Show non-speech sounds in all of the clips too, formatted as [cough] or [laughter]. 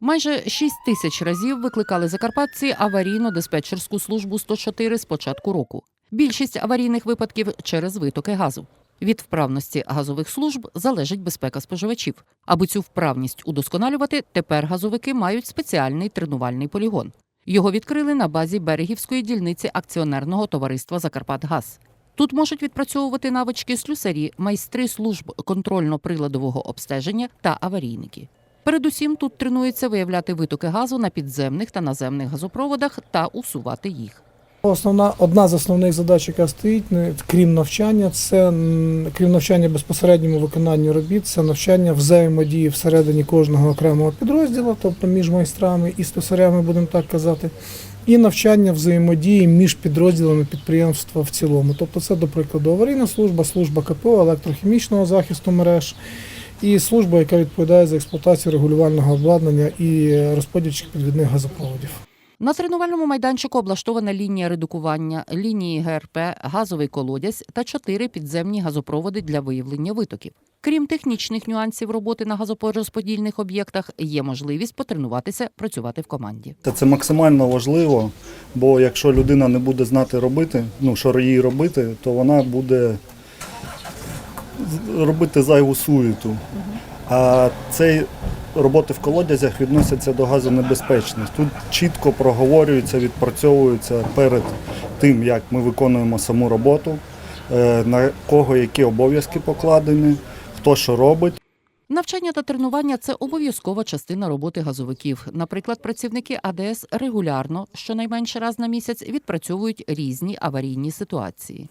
Майже 6 тисяч разів викликали закарпатці аварійно-диспетчерську службу 104 з початку року. Більшість аварійних випадків через витоки газу. Від вправності газових служб залежить безпека споживачів. Аби цю вправність удосконалювати, тепер газовики мають спеціальний тренувальний полігон. Його відкрили на базі берегівської дільниці акціонерного товариства Закарпатгаз. Тут можуть відпрацьовувати навички слюсарі, майстри служб контрольно-приладового обстеження та аварійники. Передусім тут тренуються виявляти витоки газу на підземних та наземних газопроводах та усувати їх. Основна одна з основних задач, яка стоїть, крім навчання, це крім навчання безпосередньому виконанню робіт, це навчання взаємодії всередині кожного окремого підрозділу, тобто між майстрами і слюсарями, будемо так казати, і навчання взаємодії між підрозділами підприємства в цілому. Тобто, це, до прикладу, аварійна служба, служба КПО, електрохімічного захисту мереж. І служба, яка відповідає за експлуатацію регулювального обладнання і розподільчих підвідних газопроводів. На тренувальному майданчику облаштована лінія редукування, лінії ГРП, газовий колодязь та чотири підземні газопроводи для виявлення витоків. Крім технічних нюансів роботи на газопорозподільних об'єктах, є можливість потренуватися працювати в команді. Та Це максимально важливо, бо якщо людина не буде знати робити, ну що їй робити, то вона буде робити зайву суєту. А цей роботи в колодязях відносяться до газонебезпечних. Тут чітко проговорюється, відпрацьовується перед тим, як ми виконуємо саму роботу, е, на кого які обов'язки покладені, хто що робить. Навчання та тренування це обов'язкова частина роботи газовиків. Наприклад, працівники АДС регулярно, щонайменше раз на місяць, відпрацьовують різні аварійні ситуації.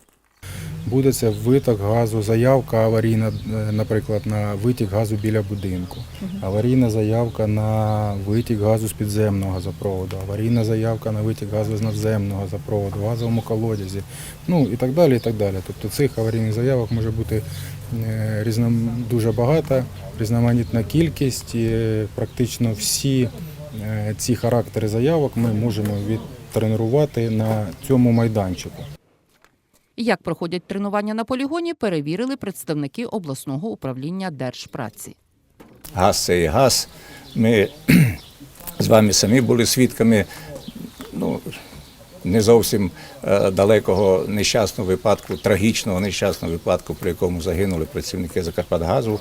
Буде це виток газу, заявка аварійна, е, наприклад, на витік газу біля будинку, аварійна заявка на витік газу з підземного газопроводу, аварійна заявка на витік газу з надземного газопроводу, в газовому колодязі, ну і так далі. і так далі. Тобто цих аварійних заявок може бути е, різном, дуже багата, різноманітна кількість. Практично всі е, ці характери заявок ми можемо відтренувати на цьому майданчику. Як проходять тренування на полігоні, перевірили представники обласного управління держпраці. газ це і газ. Ми [clears throat] з вами самі були свідками ну, не зовсім е, далекого нещасного випадку, трагічного нещасного випадку, при якому загинули працівники Закарпатгазу.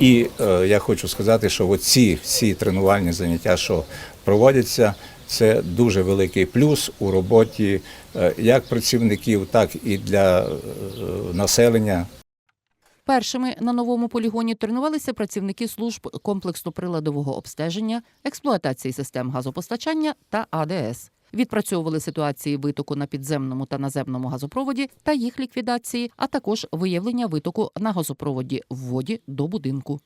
І е, я хочу сказати, що оці всі тренувальні заняття, що проводяться, це дуже великий плюс у роботі е, як працівників, так і для е, населення Першими на новому полігоні тренувалися працівники служб комплексно-приладового обстеження, експлуатації систем газопостачання та АДС. Відпрацьовували ситуації витоку на підземному та наземному газопроводі та їх ліквідації, а також виявлення витоку на газопроводі в воді до будинку.